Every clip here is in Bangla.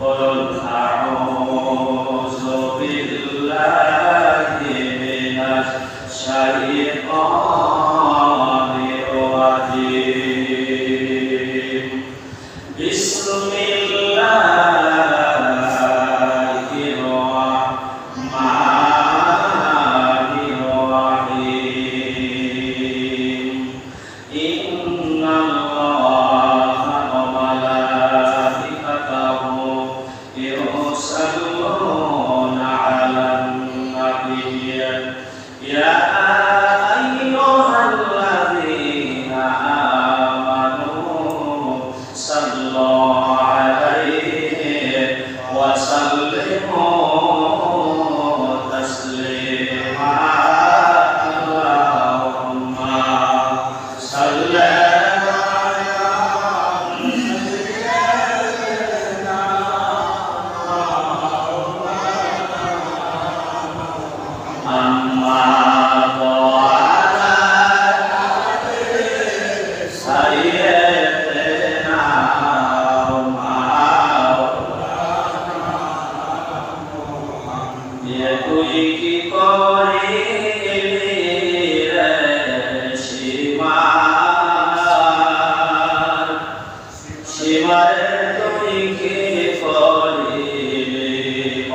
বলুন আউযু বিল্লাহি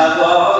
মাতা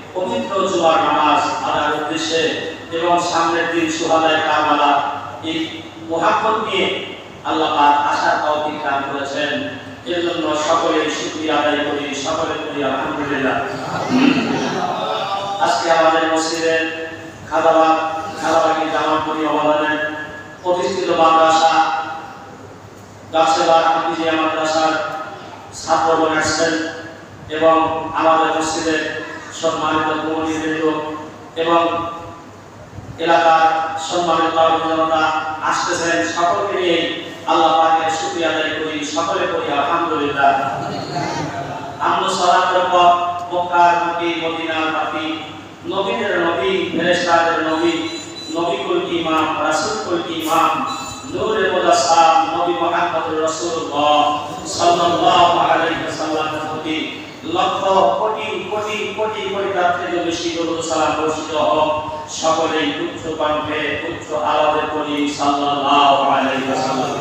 পবিত্র জুমার নামাজ আদার উদ্দেশ্যে এবং সামনের দিন সুহাদায় কারবালা এই মোহাম্মদ নিয়ে আল্লাহ আশার তৌফিক দান করেছেন। এর সকলের শুকরিয়া আদায় করি সকলে করি আলহামদুলিল্লাহ। আজকে আমাদের মসজিদের খাদাবাদ খাদাবাগি জামালপুরি অবদানের প্রতিষ্ঠিত মাদ্রাসা গাছেবার হাফিজিয়া মাদ্রাসার ছাত্রগণ আসছেন এবং আমাদের মসজিদের সম্মানিত কর্মীবৃন্দ এবং এলাকার সম্মানিত জনতা আসতেছেন সকলকে নিয়ে আল্লাহ পাকের শুকরিয়া আদায় করি, সকলে করি, আলহামদুলিল্লাহ। আমরা সালাতের পর নবী, মদিনার নবী, নবীদের নবী, ফেরেশতাদের নবী নবী কুল ইমাম রাসূল ইমাম, নূরে মুদাসাম নবী মুহাম্মদুর রাসূলুল্লাহ সাল্লাল্লাহু আলাইহি ওয়াসাল্লামের লক্ষ কোটি কোটি কোটি কোটি তার বেশি দরুদ সালাম বর্ষিত হোক। সকলেই উচ্চ কণ্ঠে, উচ্চ আওয়াজে পড়ি সাল্লাল্লাহু আলাইহি ওয়াসাল্লাম।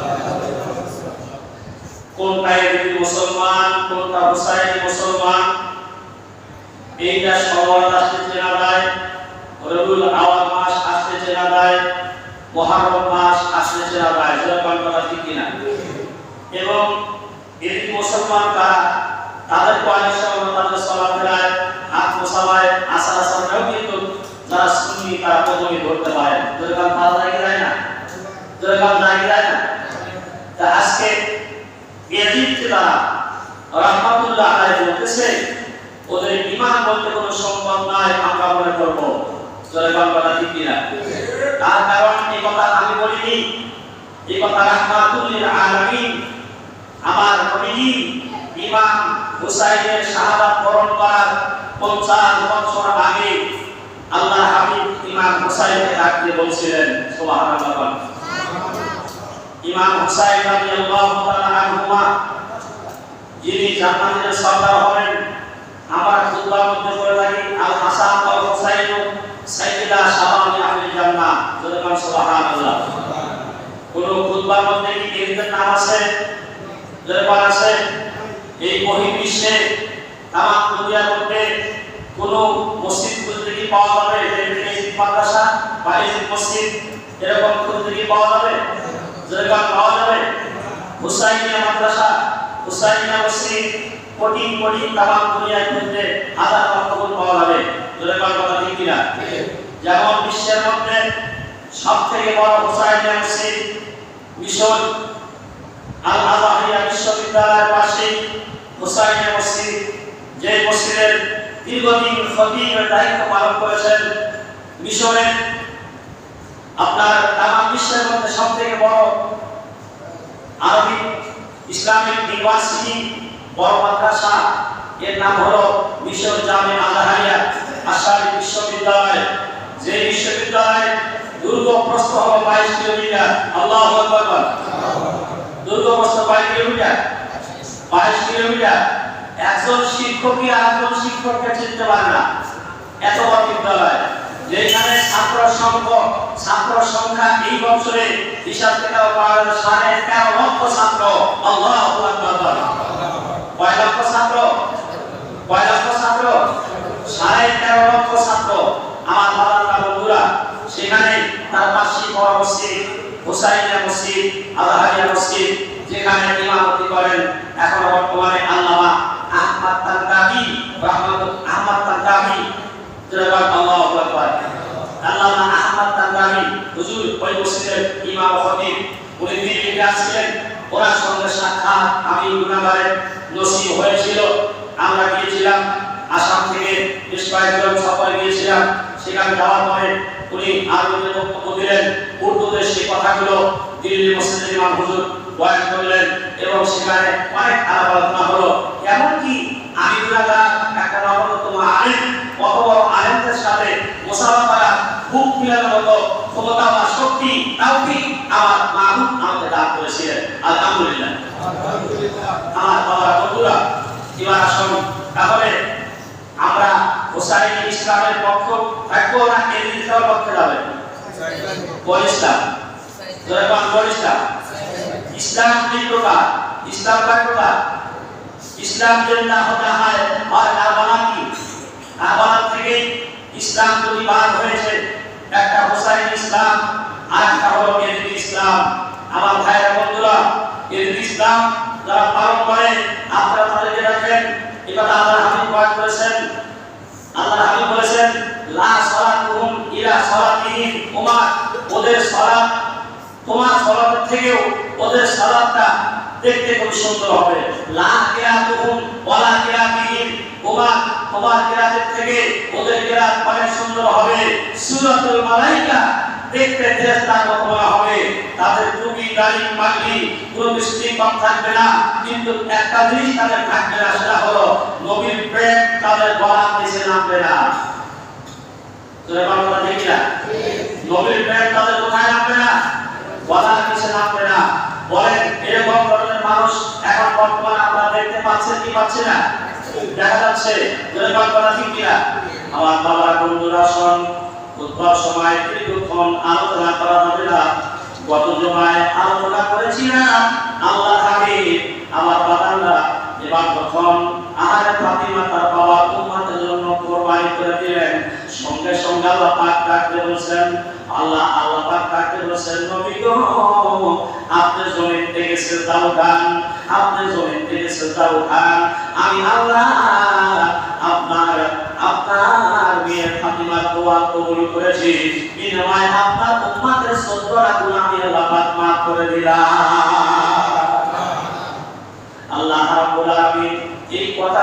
কোনটা এদিকে মুসলমান, কোনটা হুসাইনি মুসলমান? এইটা সবার আসতে চেনা যায়, রবিউল আওয়াল মাস আসতে চেনা যায়, মহারম মাস আসতে চেনা যায়। যেরকম কথা ঠিক কিনা? এবং এদিকে মুসলমান কারা? তাদের কোয়ালিশন তাদের চলাফেরায় হাত মোসাবায় আসার আসারটাও কিন্তু তারা যেরকম তারা দাঁড়িয়ে যায় বলতেছে, ওদের ঈমান বলতে কোনো সম্পদ নাই, আমরা মনে করব কিনা তার কারণ এই কথা আমি বলিনি। এই কথা রাহমাতুল্লিল আলামিন, আমার ইমাম হুসাইনের শাহাদাত বরণ করার 50 বছর আগে আল্লাহ হাবিব ইমাম হুসাইনকে ডাকতে বলছিলেন, সুবহানাল্লাহ। ইমাম হুসাইন রাদিয়াল্লাহু তাআলা আনহুমা, যিনি জান্নাতের সর্দার হবেন আমার খুতবার মধ্যে বলে থাকি, আল হাসান ওয়াল হুসাইন সাইয়্যিদা শাবাবি আহলি জান্নাহ যেরকম সুবহানাল্লাহ। কোন খুতবার মধ্যে কি এদের নাম আছে? যেরকম আছে? এই বহির্বিশ্বে তামাম দুনিয়ার মধ্যে কোন মসজিদ খুঁজতে কি পাওয়া যাবে? মাদ্রাসা বা মসজিদ এরকম খুঁজতে কি পাওয়া যাবে? যেরকম পাওয়া যাবে? হুসাইনিয়া মাদ্রাসা, হুসাইনিয়া মসজিদ, কোটি কোটি তামাম দুনিয়ার মধ্যে হাজার লক্ষ গুণ পাওয়া যাবে। যেরকম কথা ঠিক কিনা? যেমন বিশ্বের মধ্যে সব থেকে বড় হুসাইনিয়া মসজিদ, মিশর আল আজাহিয়া বিশ্ববিদ্যালয়ের পাশে হুসাইনিয়া মসজিদ, যে মসজিদের দীর্ঘদিন খতিবের দায়িত্ব পালন করেছেন, মিশরের আপনার তামাম বিশ্বের মধ্যে সব থেকে বড় আরবি ইসলামিক ইউনিভার্সিটি, বড় মাদ্রাসা। এর নাম হলো মিশর জামে আজহারিয়া আশারি বিশ্ববিদ্যালয়। যে বিশ্ববিদ্যালয় দুর্গ প্রস্থ হলো বাইশ কিলোমিটার। আল্লাহ দুর্গ প্রস্থ বাইশ কিলোমিটার। বাইশ কিলোমিটার। একজন শিক্ষকই আরেকজন শিক্ষককে চিনতে পারে না। এত বড় বিদ্যালয়। যেখানে ছাত্র সংখ্যা ছাত্র সংখ্যা এই বছরে হিসাব থেকে সাড়ে তেরো লক্ষ ছাত্র। কয় লক্ষ ছাত্র? কয় লক্ষ ছাত্র? সাড়ে তেরো লক্ষ ছাত্র। আমার বাবারা বন্ধুরা, সেখানে তার পাশে বড় মসজিদ হুসাইনিয়া মসজিদ, আলহারিয়া মসজিদ। যেখানে ইমামতি করেন, এখন বর্তমানে আল্লামা আহমদ তানকাবি রহমাত আহমদ তানকাবি জনাব আল্লাহু আকবার। আল্লামা আহমদ তানকাবি হুজুর ওই মসজিদের ইমাম খতিব উনি দিল্লিতে আসছিলেন, ওনার সঙ্গে সাক্ষাৎ আমি গুনাগারে নসিব হয়েছিল। আমরা গিয়েছিলাম, আসাম থেকে বেশ কয়েকজন সফরে গিয়েছিলাম। সেখানে যাওয়ার পরে উনি আরবিতে বক্তব্য দিলেন উর্দুতে সেই কথাগুলো দিল্লি মসজিদের ইমাম হুজুর বয়ান করলেন এবং সেখানে অনেক আলাপ আলোচনা হলো। এমনকি আমি গুনাগার একটা নবরতম আলেম বড় আলেমদের সাথে মোসাফা করা বুক মিলানোর মতো ক্ষমতা বা শক্তি তাও কি আমার মাহুদ আমাকে দান করেছিলেন। আলহামদুলিল্লাহ। আমার বাবা বন্ধুরা, এবার আসুন। তাহলে আমরা হোসাইন ইসলামের পক্ষ থাকব না ইসলামের পক্ষে যাবে? বল ইসলাম জয়বান ইসলাম দুই প্রকার ইসলাম কয় প্রকার ইসলাম যদি না হতে হয় হয় না বানাকি না বানার থেকে ইসলাম দুই ভাগ হয়েছে একটা হোসাইন ইসলাম, আর একটা হলো এদিন ইসলাম? আমার ভাইয়েরা বন্ধুরা, এদিন ইসলাম যারা পালন করে, আপনারা তাদেরকে রাখেন এবার আল্লাহ হাবিব বয়ান করেছেন। আল্লাহ হাবিব বলেছেন, লা সালাতুহুম ইলা সালাতিহিম উমার। ওদের সালাত তোমার সালাতের থেকেও ওদের সালাতটা দেখতে খুব সুন্দর হবে। লা কিরাতুহুম ওয়ালা কিরাতিহিম উমার তোমার কিরাতের থেকে ওদের কিরাত অনেক সুন্দর হবে। সূরাতুল মালাইকা দেখতে ফেরেশতার মতো হবে। তাদের টুপি দাড়ি পাগড়ি কোনো দৃষ্টি কম থাকবে না কিন্তু একটা জিনিস তাদের থাকবে না সেটা হলো নবীর প্রেম তাদের গলার নিচে নামবে না। তোরা বাংলা দেখি না নবীর প্রেম তাদের কোথায় নামবে না গলার নিচে নামবে না বলেন এরকম ধরনের মানুষ এখন বর্তমানে আমরা দেখতে পাচ্ছেন কি পাচ্ছি না। দেখা যাচ্ছে যেরকম করা ঠিক কিনা? আমার বাবার বন্ধুরা, শোন, উদ্ভব সময় দীর্ঘক্ষণ আলোচনা করা যাবে না। গত জমায় আলোচনা করেছিলাম, আল্লাহ হাবিব, আমার বাবারা, এবার তখন আহারে ফাতিমা তার বাবার উম্মতের জন্য কোরবানি করে দিলেন সঙ্গে আল্লাহ পাক ডাকতে বলছেন, আল্লাহ আল্লাহ পাক ডাকতে বলছেন, নবী গো, আপনি জমিন থেকে সেজদা উঠান আপনি জমিন থেকে সেজদা উঠান আমি আল্লাহ, আপনার আপনার মেয়ে ফাতিমার দোয়া কবুল করেছি। বিনিময়ে আপনার উম্মতের সত্তরা গুণ আমি আল্লাহ পাক মাফ করে দিলাম। আল্লাহ রাব্বুল আলামিন এই কথা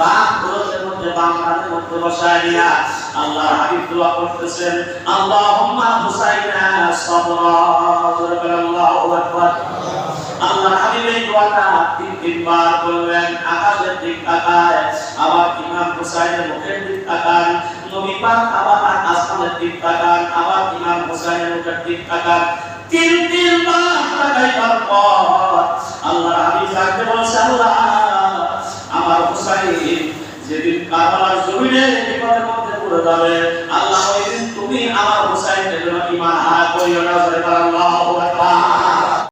বাম পুরুষের মধ্যে দিয়া আল্লাহ হাবিব দোয়া করতেছেন। আল্লাহুম্মা হুসাইনা সাবরা। আল্লাহু আকবার। আল্লাহ হাবিব এই দোয়াটা তিন দিক তাকায় আবার ইমাম হুসাইনের মুখের দিক তাকান নবী পাক আবার আসমানের আল্লাহ আমার হুসাইন যেদিন কারবালার জমিনে বিপদের মধ্যে পড়ে যাবে, আল্লাহ ওই দিন তুমি আমার হুসাইনের জন্য ইমান আনা করিও না আল্লাহু আকবার।